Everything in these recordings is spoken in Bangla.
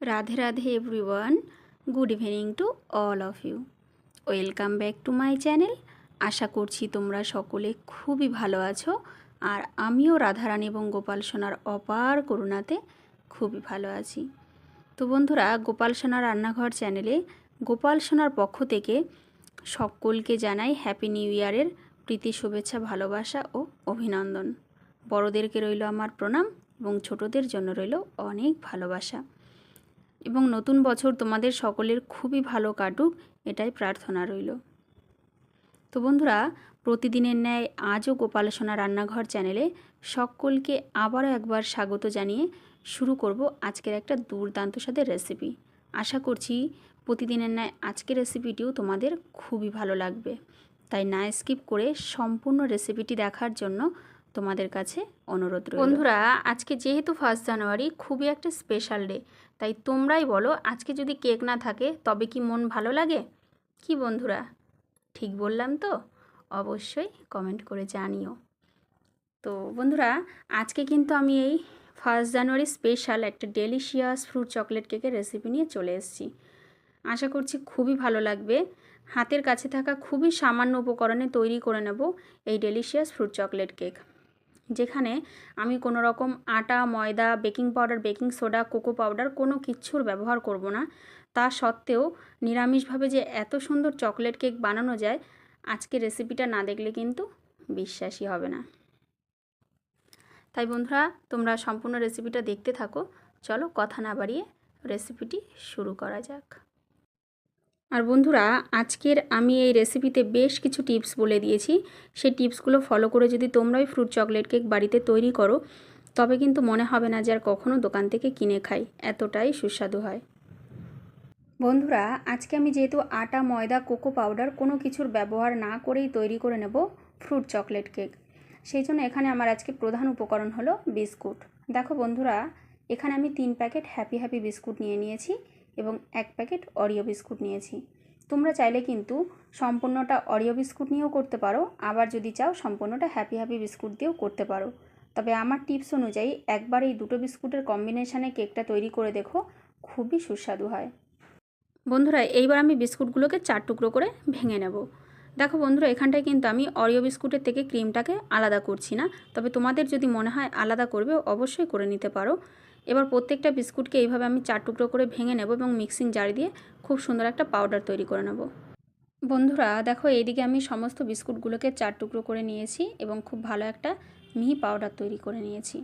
Radhe Radhe everyone good evening to all of you welcome back to my channel আশা করছি তোমরা সকলে খুবই ভালো আছো আর আমিও রাধারানী এবং গোপাল সোনার অপার করুণাতে খুবই ভালো আছি। তো বন্ধুরা, গোপাল সোনার রান্নাঘর চ্যানেলে গোপাল সোনার পক্ষ থেকে সকলকে জানাই হ্যাপি নিউ ইয়ারের প্রীতি, শুভেচ্ছা, ভালোবাসা ও অভিনন্দন। বড়দেরকে রইল আমার প্রণাম এবং ছোটদের জন্য রইল অনেক ভালোবাসা। এবং নতুন বছর তোমাদের সকলের খুবই ভালো কাটুক, এটাই প্রার্থনা রইল। তো বন্ধুরা, প্রতিদিনের ন্যায় আজও গোপাল সোনা রান্নাঘর চ্যানেলে সকলকে আবারও একবার স্বাগত জানিয়ে শুরু করব আজকের একটা দুর্দান্ত স্বাদের রেসিপি। আশা করছি প্রতিদিনের ন্যায় আজকের রেসিপিটিও তোমাদের খুবই ভালো লাগবে। তাই না স্কিপ করে সম্পূর্ণ রেসিপিটি দেখার জন্য তোমাদের কাছে অনুরোধ বন্ধুরা, আজকে যেহেতু ফার্স্ট জানুয়ারি খুবই একটা স্পেশাল ডে তাই তোমরাই বলো, আজকে যদি কেক না থাকে, তবে কি মন ভালো লাগে? কি বন্ধুরা? ঠিক বললাম তো? অবশ্যই কমেন্ট করে জানিও। তো বন্ধুরা, আজকে কিন্তু আমি এই ফার্স্ট জানুয়ারি স্পেশাল একটা ডেলিশিয়াস ফ্রুট চকলেট কেকের রেসিপি নিয়ে চলে এসেছি। আশা করছি খুবই ভালো লাগবে। হাতের কাছে থাকা খুবই সামান্য উপকরণে তৈরি করে নেব এই ডেলিশিয়াস ফ্রুট চকলেট কেক যেখানে আমি কোনো রকম আটা, ময়দা, baking powder, baking soda, cocoa powder কোনো কিচ্ছুর ব্যবহার করব না। তা সত্ত্বেও নিরামিষভাবে যে এত সুন্দর চকলেট কেক বানানো যায়, আজকে রেসিপিটা না দেখলে কিন্তু বিশ্বাসই হবে না। তাই বন্ধুরা, তোমরা সম্পূর্ণ রেসিপিটা দেখতে থাকো। চলো কথা না বাড়িয়ে রেসিপিটি শুরু করা যাক। আর বন্ধুরা, আজকের আমি এই রেসিপিতে বেশ কিছু টিপস বলে দিয়েছি। সেই টিপসগুলো ফলো করে যদি তোমরাই ফ্রুট চকলেট কেক বাড়িতে তৈরি করো, তবে কিন্তু মনে হবে না যে আর কখনও দোকান থেকে কিনে খাই। এতটাই সুস্বাদু হয়। বন্ধুরা, আজকে আমি যেহেতু আটা, ময়দা কোকো পাউডার কোনো কিছুর ব্যবহার না করেই তৈরি করে নেব ফ্রুট চকলেট কেক সেই জন্য এখানে আমার আজকে প্রধান উপকরণ হলো বিস্কুট। দেখো বন্ধুরা, এখানে আমি তিন প্যাকেট হ্যাপি হ্যাপি বিস্কুট নিয়ে নিয়েছি। এবং এক প্যাকেট অরিও বিস্কুট নিয়েছি। তোমরা চাইলে কিন্তু সম্পূর্ণটা অরিও বিস্কুট নিয়েও করতে পারো, আবার যদি চাও সম্পূর্ণটা হ্যাপি হ্যাপি বিস্কুট দিয়েও করতে পারো। তবে আমার টিপস অনুযায়ী একবার এই দুটো বিস্কুটের কম্বিনেশানে কেকটা তৈরি করে দেখো, খুবই সুস্বাদু হয়। বন্ধুরা, এইবার আমি বিস্কুটগুলোকে চার টুকরো করে ভেঙে নেব। দেখো বন্ধুরা, এখানটায় কিন্তু আমি অরিও বিস্কুটের থেকে ক্রিমটাকে আলাদা করছি না, তবে তোমাদের যদি মনে হয় আলাদা করবে, অবশ্যই করে নিতে পারো। এবার প্রত্যেকটা বিস্কুটকে এইভাবে আমি চার টুকরো করে ভেঙে নেব এবং মিক্সিং জারি দিয়ে খুব সুন্দর একটা পাউডার তৈরি করে নেব। বন্ধুরা, দেখো এইদিকে আমি সমস্ত বিস্কুটগুলোকে চার টুকরো করে নিয়েছি এবং খুব ভালো একটা মিহি পাউডার তৈরি করে নিয়েছি।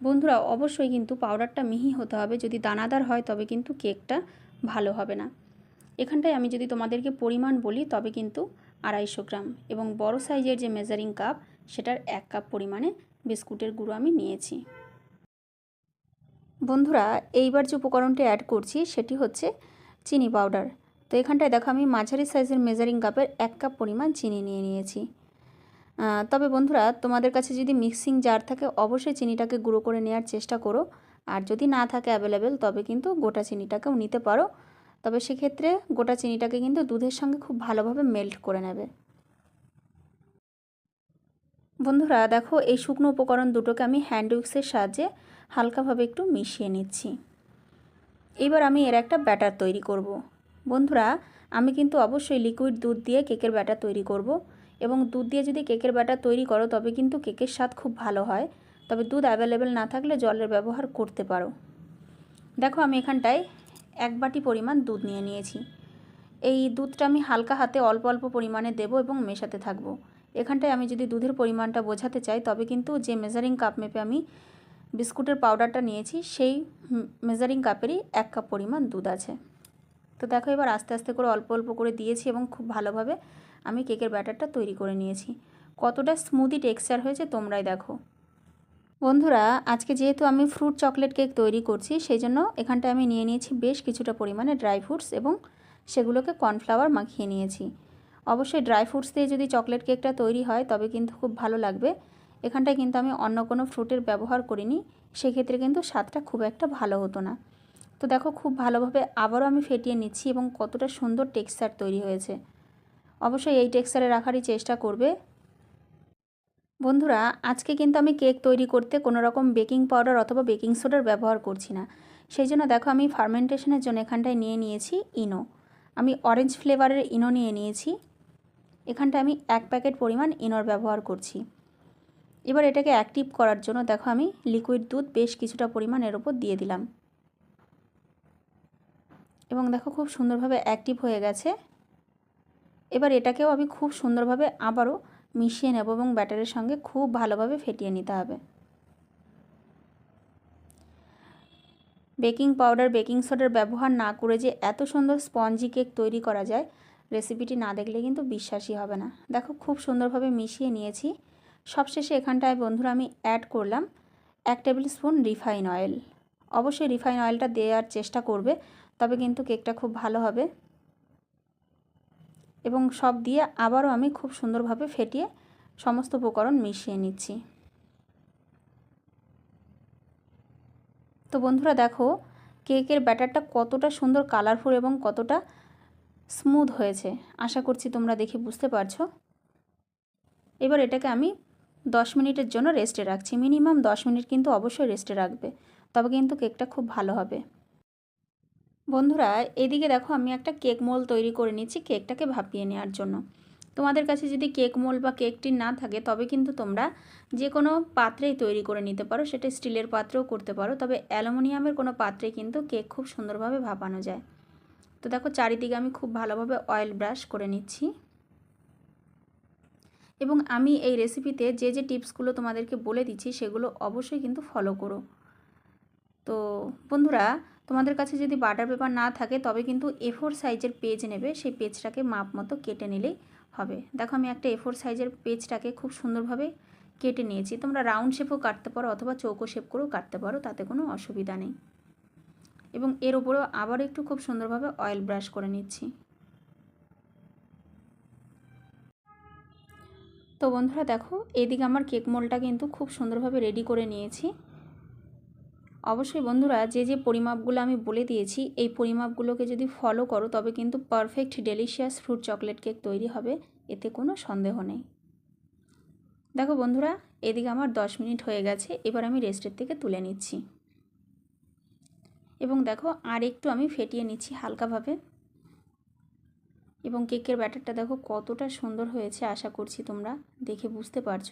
বন্ধুরা, অবশ্যই কিন্তু পাউডারটা মিহি হতে হবে, যদি দানাদার হয় তবে কিন্তু কেকটা ভালো হবে না। এখানটায় আমি যদি তোমাদেরকে পরিমাণ বলি তবে কিন্তু আড়াইশো গ্রাম এবং বড় সাইজের যে মেজারিং কাপ, সেটার এক কাপ পরিমাণে বিস্কুটের গুঁড়ো আমি নিয়েছি। বন্ধুরা, এইবার যে উপকরণটি অ্যাড করছি সেটি হচ্ছে চিনি পাউডার তো এখানটায় দেখো, আমি মাঝারি সাইজের মেজারিং কাপের এক কাপ পরিমাণ চিনি নিয়ে নিয়েছি। তবে বন্ধুরা, তোমাদের কাছে যদি মিক্সিং জার থাকে, অবশ্যই চিনিটাকে গুঁড়ো করে নেওয়ার চেষ্টা করো। আর যদি না থাকে অ্যাভেলেবেল তবে কিন্তু গোটা চিনিটাকেও নিতে পারো। তবে সেক্ষেত্রে গোটা চিনিটাকে কিন্তু দুধের সঙ্গে খুব ভালোভাবে মেল্ট করে নেবে। বন্ধুরা, দেখো, এই শুকনো উপকরণ দুটোকে আমি হ্যান্ড উইক্সের সাহায্যে হালকাভাবে একটু মিশিয়ে নিচ্ছি। এবার আমি এর একটা ব্যাটার তৈরি করব। বন্ধুরা, আমি কিন্তু অবশ্যই লিকুইড দুধ দিয়ে কেকের ব্যাটার তৈরি করব এবং দুধ দিয়ে যদি কেকের ব্যাটার তৈরি করো, তবে কিন্তু কেকের স্বাদ খুব ভালো হয়। তবে দুধ অ্যাভেলেবেল না থাকলে জলের ব্যবহার করতে পারো। দেখো, আমি এখানটায় এক বাটি পরিমাণ দুধ নিয়ে নিয়েছি। এই দুধটা আমি হালকা হাতে অল্প অল্প পরিমাণে দেবো এবং মেশাতে থাকব। এখানটায় আমি যদি দুধের পরিমাণটা বোঝাতে চাই, তবে কিন্তু যে মেজারিং কাপ মেপে আমি বিস্কুটের পাউডারটা নিয়েছি, সেই মেজারিং কাপেরই এক কাপ পরিমাণ দুধ আছে। তো দেখো এবার আস্তে আস্তে করে অল্প অল্প করে দিয়েছি এবং খুব ভালোভাবে আমি কেকের ব্যাটারটা তৈরি করে নিয়েছি। কতটা স্মুদি টেক্সচার হয়েছে তোমরাই দেখো। বন্ধুরা, আজকে যেহেতু আমি ফ্রুট চকলেট কেক তৈরি করছি, সেই জন্য এখানটায় আমি নিয়ে নিয়েছি বেশ কিছুটা পরিমাণে ড্রাই ফ্রুটস এবং সেগুলোকে কর্নফ্লাওয়ার মাখিয়ে নিয়েছি। অবশ্যই ড্রাই ফ্রুটস দিয়ে যদি চকলেট কেকটা তৈরি হয়, তবে কিন্তু খুব ভালো লাগবে। এখানটায় কিন্তু আমি অন্য কোনো ফ্রুটের ব্যবহার করিনি। সেক্ষেত্রে কিন্তু স্বাদটা খুব একটা ভালো হতো না। তো দেখো খুব ভালোভাবে আবারও আমি ফেটিয়ে নিচ্ছি এবং কতটা সুন্দর টেক্সচার তৈরি হয়েছে। অবশ্যই এই টেক্সচারে রাখারই চেষ্টা করবে। বন্ধুরা, আজকে কিন্তু আমি কেক তৈরি করতে কোনো রকম বেকিং পাউডার অথবা বেকিং সোডার ব্যবহার করছি না। সেই জন্য দেখো আমি ফার্মেন্টেশনের জন্য এখানটায় নিয়ে নিয়েছি ইনো আমি অরেঞ্জ ফ্লেভারের ইনো নিয়ে নিয়েছি। এখানটায় আমি এক প্যাকেট পরিমাণ ইনোর ব্যবহার করছি। এবার এটাকে অ্যাক্টিভ করার জন্য দেখো আমি লিকুইড দুধ বেশ কিছুটা পরিমাণ এর ওপর দিয়ে দিলাম। এবং দেখো খুব সুন্দরভাবে অ্যাক্টিভ হয়ে গেছে। এবার এটাকেও আমি খুব সুন্দরভাবে আবারও মিশিয়ে নেব এবং ব্যাটারের সঙ্গে খুব ভালোভাবে ফেটিয়ে নিতে হবে। বেকিং পাউডার বেকিং সোডার ব্যবহার না করে যে এত সুন্দর স্পঞ্জি কেক তৈরি করা যায় রেসিপিটি না দেখলে কিন্তু বিশ্বাসই হবে না। দেখো খুব সুন্দরভাবে মিশিয়ে নিয়েছি। সবশেষে এখানটায় বন্ধুরা আমি অ্যাড করলাম এক টেবিল স্পুন রিফাইন অয়েল অবশ্যই রিফাইন অয়েলটা দেওয়ার চেষ্টা করবে, তবে কিন্তু কেকটা খুব ভালো হবে। এবং সব দিয়ে আবারও আমি খুব সুন্দরভাবে ফেটিয়ে সমস্ত উপকরণ মিশিয়ে নিচ্ছি। তো বন্ধুরা দেখো কেকের ব্যাটারটা কতটা সুন্দর কালারফুল এবং কতটা স্মুথ হয়েছে। আশা করছি তোমরা দেখে বুঝতে পারছ। এবার এটাকে আমি দশ মিনিটের জন্য রেস্টে রাখছি। মিনিমাম দশ মিনিট কিন্তু অবশ্যই রেস্টে রাখবে। তবে কিন্তু কেকটা খুব ভালো হবে। বন্ধুরা, এদিকে দেখো আমি একটা কেক মোল তৈরি করে নিচ্ছি কেকটাকে ভাপিয়ে নেওয়ার জন্য। তোমাদের কাছে যদি কেক মোল বা কেকটি না থাকে, তবে কিন্তু তোমরা যে কোনো পাত্রেই তৈরি করে নিতে পারো। সেটা স্টিলের পাত্রেও করতে পারো। তবে অ্যালুমিনিয়ামের কোনো পাত্রে কিন্তু কেক খুব সুন্দরভাবে ভাপানো যায়। তো দেখো, চারিদিকে আমি খুব ভালোভাবে অয়েল ব্রাশ করে নিচ্ছি। এবং আমি এই রেসিপিতে যে যে টিপসগুলো তোমাদেরকে বলে দিচ্ছি, সেগুলো অবশ্যই কিন্তু ফলো করো। তো বন্ধুরা, তোমাদের কাছে যদি বাটার পেপার না থাকে, তবে কিন্তু এ ফোর সাইজের পেজ নেবে। সেই পেজটাকে মাপ মতো কেটে নিলেই হবে। দেখো, আমি একটা এফোর সাইজের পেজটাকে খুব সুন্দরভাবে কেটে নিয়েছি। তোমরা রাউন্ড শেপও কাটতে পারো অথবা চৌকো শেপ করেও কাটতে পারো, তাতে কোনো অসুবিধা নেই। এবং এর উপরেও আবার একটু খুব সুন্দরভাবে অয়েল ব্রাশ করে নিচ্ছি। তো বন্ধুরা দেখো, এদিকে আমার কেক মোলটা কিন্তু খুব সুন্দরভাবে রেডি করে নিয়েছি। অবশ্যই বন্ধুরা, যে যে পরিমাপগুলো আমি বলে দিয়েছি, এই পরিমাপগুলোকে যদি ফলো করো, তবে কিন্তু perfect delicious fruit chocolate cake তৈরি হবে, এতে কোনো সন্দেহ নেই। দেখো বন্ধুরা, এদিকে আমার 10 মিনিট হয়ে গেছে, এবার আমি রেস্টের থেকে তুলে নিচ্ছি। এবং দেখো আর একটু আমি ফেটিয়ে নিচ্ছি হালকাভাবে। এবং কেকের ব্যাটারটা দেখো কতটা সুন্দর হয়েছে, আশা করছি তোমরা দেখে বুঝতে পারছ।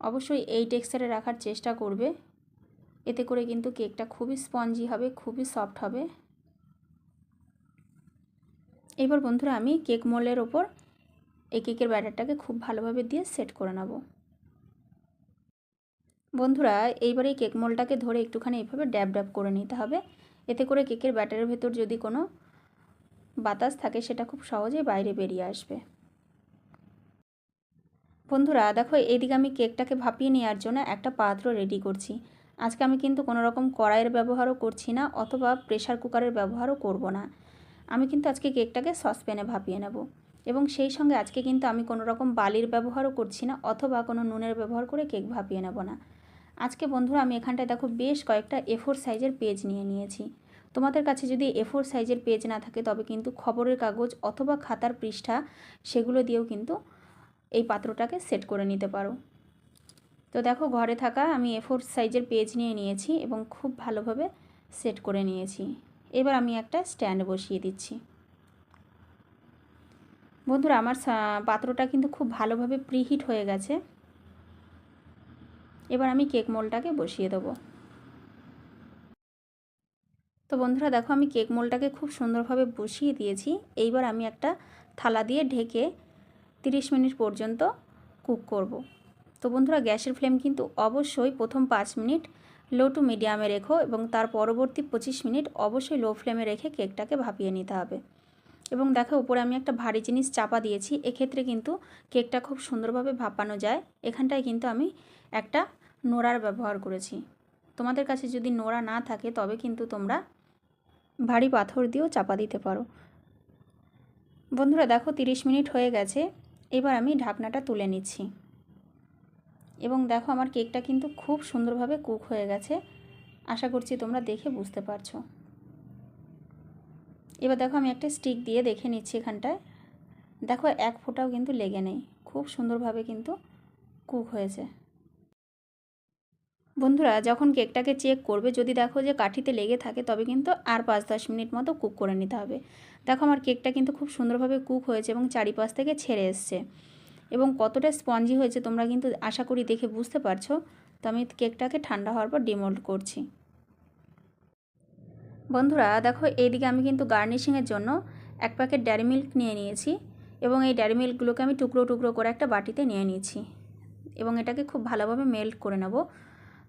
অবশ্যই এই টেক্সচারে রাখার চেষ্টা করবে। এতে করে কিন্তু কেকটা খুবই স্পঞ্জি হবে, খুবই সফট হবে। এবার বন্ধুরা আমি কেক মোলের ওপর এই কেকের ব্যাটারটাকে খুব ভালোভাবে দিয়ে সেট করে নেব। বন্ধুরা, এইবার এই কেক মোলটাকে ধরে একটুখানি এইভাবে ড্যাব ড্যাব করে নিতে হবে। এতে করে কেকের ব্যাটারের ভেতর যদি কোনো বাতাস থাকে সেটা খুব সহজেই বাইরে বেরিয়ে আসবে। বন্ধুরা, দেখো এইদিকে আমি কেকটাকে ভাপিয়ে নেওয়ার জন্য একটা পাত্র রেডি করছি। আজকে আমি কিন্তু কোনো রকম কড়াইয়ের ব্যবহারও করছি না অথবা প্রেশার কুকারের ব্যবহারও করব না। আমি কিন্তু আজকে কেকটাকে সসপ্যানে ভাপিয়ে নেব এবং সেই সঙ্গে আজকে কিন্তু আমি কোনো রকম বালির ব্যবহারও করছি না অথবা কোনো নুনের ব্যবহার করে কেক ভাপিয়ে নেব না। আজকে বন্ধুরা আমি এখানটায় দেখো বেশ কয়েকটা এফোর সাইজের পেজ নিয়ে নিয়েছি। তোমাদের কাছে যদি এফোর সাইজের পেজ না থাকে, তবে কিন্তু খবরের কাগজ অথবা খাতার পৃষ্ঠা সেগুলো দিয়েও কিন্তু এই পাত্রটাকে সেট করে নিতে পারো। তো দেখো, ঘরে থাকা আমি এফোর সাইজের পেজ নিয়ে নিয়েছি এবং খুব ভালোভাবে সেট করে নিয়েছি। এবার আমি একটা স্ট্যান্ড বসিয়ে দিচ্ছি। বন্ধুরা, আমার পাত্রটা কিন্তু খুব ভালোভাবে প্রিহিট হয়ে গেছে। এবার আমি কেক মোলটাকে বসিয়ে দেবো। তো বন্ধুরা দেখো আমি কেক মোলটাকে খুব সুন্দরভাবে বসিয়ে দিয়েছি। এইবার আমি একটা থালা দিয়ে ঢেকে 30 মিনিট পর্যন্ত কুক করব। তো বন্ধুরা গ্যাসের ফ্লেম কিন্তু অবশ্যই প্রথম পাঁচ মিনিট লো টু মিডিয়ামে রেখো এবং তার পরবর্তী পঁচিশ মিনিট অবশ্যই লো ফ্লেমে রেখে কেকটাকে ভাপিয়ে নিতে হবে। এবং দেখো উপরে আমি একটা ভারী জিনিস চাপা দিয়েছি, এক্ষেত্রে কিন্তু কেকটা খুব সুন্দরভাবে ভাপানো যায়। এখানটায় কিন্তু আমি একটা নোড়ার ব্যবহার করেছি। তোমাদের কাছে যদি নোড়া না থাকে তবে কিন্তু তোমরা ভারী পাথর দিয়েও চাপা দিতে পারো। বন্ধুরা দেখো 30 মিনিট হয়ে গেছে, এবার আমি ঢাকনাটা তুলে নিচ্ছি। এবং দেখো আমার কেকটা কিন্তু খুব সুন্দরভাবে কুক হয়ে গেছে, আশা করছি তোমরা দেখে বুঝতে পারছ। এবার দেখো আমি একটা স্টিক দিয়ে দেখে নিচ্ছি এখানটায়। দেখো এক ফোঁটাও কিন্তু লেগে নেই, খুব সুন্দরভাবে কিন্তু কুক হয়েছে। বন্ধুরা, যখন কেকটাকে চেক করবে, যদি দেখো যে কাঠিতে লেগে থাকে, তবে কিন্তু আর পাঁচ দশ মিনিট মতো কুক করে নিতে হবে। দেখো আমার কেকটা কিন্তু খুব সুন্দরভাবে কুক হয়েছে এবং চারিপাশ থেকে ছেড়ে এসছে। এবং কতটা স্পঞ্জি হয়েছে তোমরা কিন্তু আশা করি দেখে বুঝতে পারছ। তো আমি কেকটাকে ঠান্ডা হওয়ার পর ডিমোল্ড করছি। বন্ধুরা, দেখো এইদিকে আমি কিন্তু গার্নিশিংয়ের জন্য এক প্যাকেট ড্যারি মিল্ক নিয়ে নিয়েছি এবং এই ড্যারি মিল্কগুলোকে আমি টুকরো টুকরো করে একটা বাটিতে নিয়ে নিয়েছি। এবং এটাকে খুব ভালোভাবে মেল্ট করে নেব।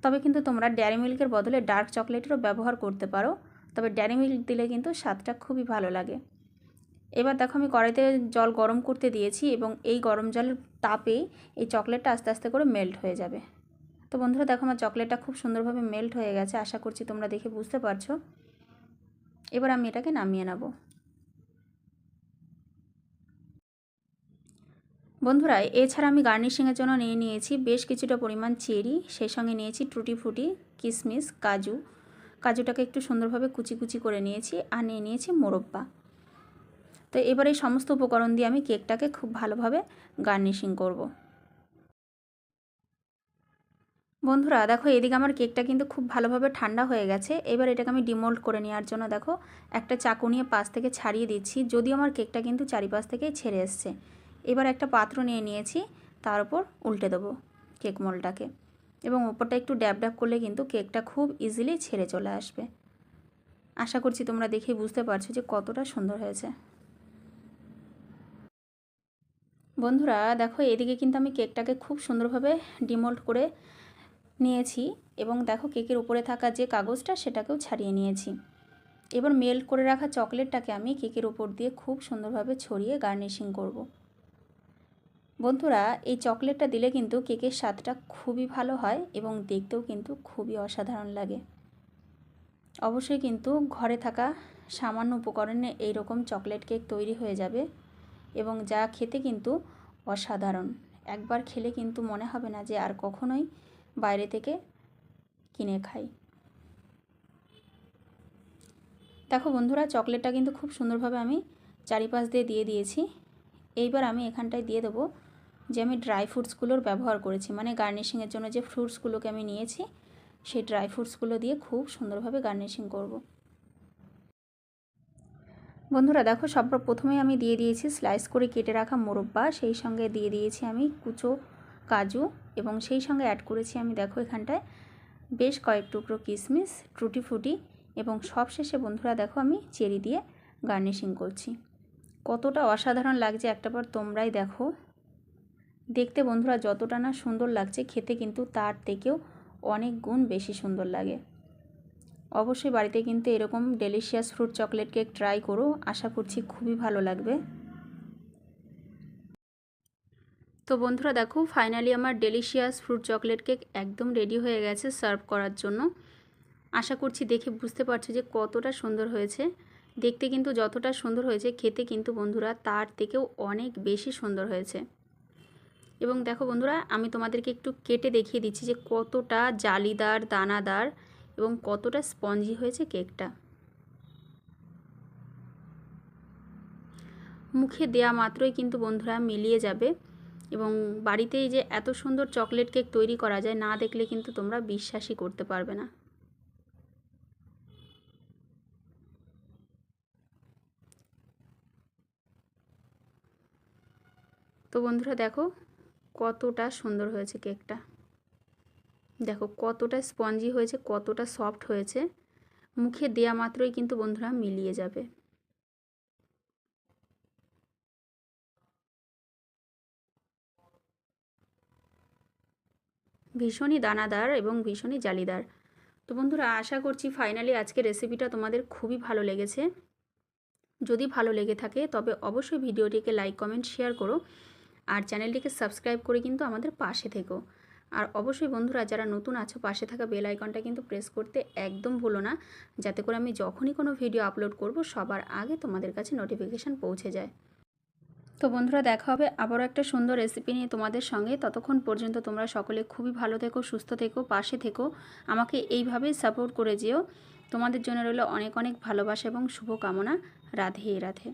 তবে কিন্তু তোমরা ড্যারি মিল্কের বদলে ডার্ক চকলেটেরও ব্যবহার করতে পারো। তবে ড্যারি মিল্ক দিলে কিন্তু স্বাদটা খুবই ভালো লাগে। এবার দেখো আমি কড়াইতে জল গরম করতে দিয়েছি এবং এই গরম জলের তাপে এই চকলেটটা আস্তে আস্তে করে মেল্ট হয়ে যাবে। তো বন্ধুরা দেখো আমার চকলেটটা খুব সুন্দরভাবে মেল্ট হয়ে গেছে, আশা করছি তোমরা দেখে বুঝতে পারছ। এবার আমি এটাকে নামিয়ে নেব। বন্ধুরা, এছাড়া আমি গার্নিশিংয়ের জন্য নিয়ে নিয়েছি বেশ কিছুটা পরিমাণ চেরি, সেই সঙ্গে নিয়েছি টুটি ফুটি কিশমিশ কাজু। কাজুটাকে একটু সুন্দরভাবে কুচি কুচি করে নিয়েছি আর নিয়ে নিয়েছি মোরব্বা। তো এবার এই সমস্ত উপকরণ দিয়ে আমি কেকটাকে খুব ভালোভাবে গার্নিশিং করব। বন্ধুরা, দেখো, এদিকে আমার কেকটা কিন্তু খুব ভালোভাবে ঠান্ডা হয়ে গেছে। এবার এটাকে আমি ডিমোল্ড করে নেওয়ার জন্য, দেখো, একটা চাকু নিয়ে পাশ থেকে ছাড়িয়ে দিচ্ছি, যদিও আমার কেকটা কিন্তু চারিপাশ থেকেই ছেড়ে এসছে। এবার একটা পাত্র নিয়ে নিয়েছি, তার উপর উল্টে দেবো কেক মোলটাকে। এবং ওপরটা একটু ড্যাব ড্যাব করলে কিন্তু কেকটা খুব ইজিলি ছেড়ে চলে আসবে। আশা করছি তোমরা দেখেই বুঝতে পারছ যে কতটা সুন্দর হয়েছে। বন্ধুরা, দেখো এদিকে কিন্তু আমি কেকটাকে খুব সুন্দরভাবে ডিমোল্ড করে নিয়েছি এবং দেখো কেকের উপরে থাকা যে কাগজটা সেটাকেও ছাড়িয়ে নিয়েছি। এবার মেল্ট করে রাখা চকলেটটাকে আমি কেকের উপর দিয়ে খুব সুন্দরভাবে ছড়িয়ে গার্নিশিং করব। বন্ধুরা, এই চকলেটটা দিলে কিন্তু কেকের স্বাদটা খুবই ভালো হয় এবং দেখতেও কিন্তু খুবই অসাধারণ লাগে। অবশ্যই কিন্তু ঘরে থাকা সামান্য উপকরণে এইরকম চকলেট কেক তৈরি হয়ে যাবে এবং যা খেতে কিন্তু অসাধারণ। একবার খেলে কিন্তু মনে হবে না যে আর কখনোই বাইরে থেকে কিনে খাই। দেখো বন্ধুরা, চকলেটটা কিন্তু খুব সুন্দরভাবে আমি চারিপাশ দিয়ে দিয়ে দিয়েছি। এইবার আমি এখানটায় দিয়ে দেবো যে আমি ড্রাই ফ্রুটসগুলোর ব্যবহার করেছি। মানে গার্নিশিংয়ের জন্য যে ফ্রুটসগুলোকে আমি নিয়েছি, সেই ড্রাই ফ্রুটসগুলো দিয়ে খুব সুন্দরভাবে গার্নিশিং করব। বন্ধুরা, দেখো সব প্রথমে আমি দিয়ে দিয়েছি স্লাইস করে কেটে রাখা মোরব্বা, সেই সঙ্গে দিয়ে দিয়েছি আমি কুচো কাজু এবং সেই সঙ্গে অ্যাড করেছি আমি দেখো এখানটায় বেশ কয়েক টুকরো কিশমিশ ট্রুটি ফুটি এবং সবশেষে বন্ধুরা দেখো আমি চেরি দিয়ে গার্নিশিং করছি। কতটা অসাধারণ লাগছে একটাবার তোমরাই দেখো। দেখতে বন্ধুরা যতটা না সুন্দর লাগছে, খেতে কিন্তু তার থেকেও অনেক গুণ বেশি সুন্দর লাগে। অবশ্যই বাড়িতে কিন্তু এরকম delicious fruit chocolate cake try করো, আশা করছি খুবই ভালো লাগবে। তো বন্ধুরা দেখো ফাইনালি আমার ডেলিশিয়াস ফ্রুট চকলেট কেক একদম রেডি হয়ে গেছে সার্ভ করার জন্য। আশা করছি দেখে বুঝতে পারছ যে কতটা সুন্দর হয়েছে। দেখতে কিন্তু যতটা সুন্দর হয়েছে, খেতে কিন্তু বন্ধুরা তার থেকেও অনেক বেশি সুন্দর হয়েছে। এবং দেখো বন্ধুরা, আমি তোমাদেরকে একটু কেটে দেখিয়ে দিচ্ছি যে কতটা জালিদার, দানাদার এবং কতটা স্পঞ্জি হয়েছে কেকটা। মুখে দেয়া মাত্রই কিন্তু বন্ধুরা মিলিয়ে যাবে এবং বাড়িতেই যে এত সুন্দর চকলেট কেক তৈরি করা যায়, না দেখলে কিন্তু তোমরা বিশ্বাসই করতে পারবে না। তো বন্ধুরা দেখো কতটা সুন্দর হয়েছে কেকটা। দেখো কতটা স্পঞ্জি হয়েছে, কতটা সফট হয়েছে। মুখে দেয়া মাত্রই কিন্তু বন্ধুরা মিলিয়ে যাবে। ভীষণই দানাদার এবং ভীষণই জালিদার। তো বন্ধুরা আশা করছি ফাইনালি আজকে রেসিপিটা তোমাদের খুবই ভালো লেগেছে। যদি ভালো লেগে থাকে তবে অবশ্যই ভিডিওটিকে লাইক, কমেন্ট, শেয়ার করো। আর চ্যানেলটিকে সাবস্ক্রাইব করে কিন্তু আমাদের পাশে থেকো। আর অবশ্যই বন্ধুরা, যারা নতুন আছো, পাশে থাকা বেল আইকনটা কিন্তু প্রেস করতে একদম ভুলো না, যাতে করে আমি যখনই কোনো ভিডিও আপলোড করব, সবার আগে তোমাদের কাছে নোটিফিকেশান পৌঁছে যায়। তো বন্ধুরা, দেখা হবে আবারও একটা সুন্দর রেসিপি নিয়ে তোমাদের সঙ্গে। ততক্ষণ পর্যন্ত তোমরা সকলে খুবই ভালো থেকো, সুস্থ থেকো, পাশে থেকো। আমাকে এইভাবেই সাপোর্ট করে যেও। তোমাদের জন্য রইল অনেক অনেক ভালোবাসা এবং শুভকামনা। রাধে রাধে।